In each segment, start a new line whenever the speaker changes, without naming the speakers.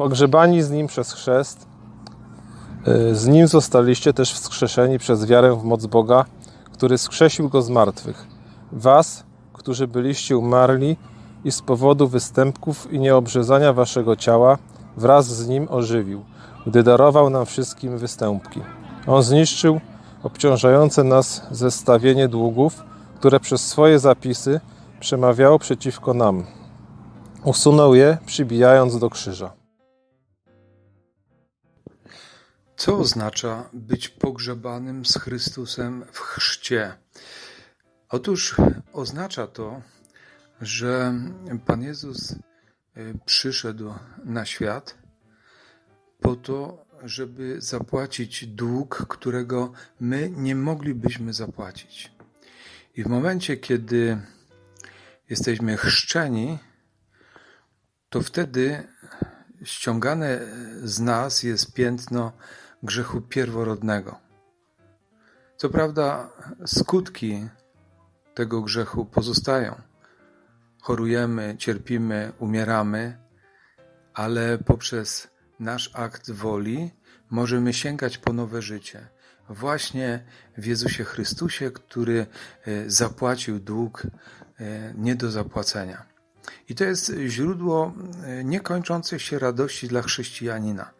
Pogrzebani z Nim przez chrzest, y, z Nim zostaliście też wskrzeszeni przez wiarę w moc Boga, który skrzesił Go z martwych. Was, którzy byliście umarli i z powodu występków i nieobrzezania waszego ciała wraz z Nim ożywił, gdy darował nam wszystkim występki. On zniszczył obciążające nas zestawienie długów, które przez swoje zapisy przemawiało przeciwko nam. Usunął je, przybijając do krzyża.
Co oznacza być pogrzebanym z Chrystusem w chrzcie? Otóż oznacza to, że Pan Jezus y, przyszedł na świat po to, żeby zapłacić dług, którego my nie moglibyśmy zapłacić. I w momencie, kiedy jesteśmy chrzczeni, to wtedy ściągane z nas jest piętno grzechu pierworodnego. Co prawda, skutki tego grzechu pozostają. Chorujemy, cierpimy, umieramy, ale poprzez nasz akt woli możemy sięgać po nowe życie. Właśnie w Jezusie Chrystusie, który e, zapłacił dług e, nie do zapłacenia. I to jest źródło e, niekończącej się radości dla chrześcijanina.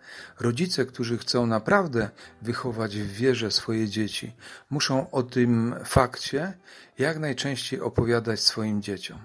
Rodzice, którzy chcą naprawdę wychować w wierze swoje dzieci, muszą o tym fakcie jak najczęściej opowiadać swoim dzieciom.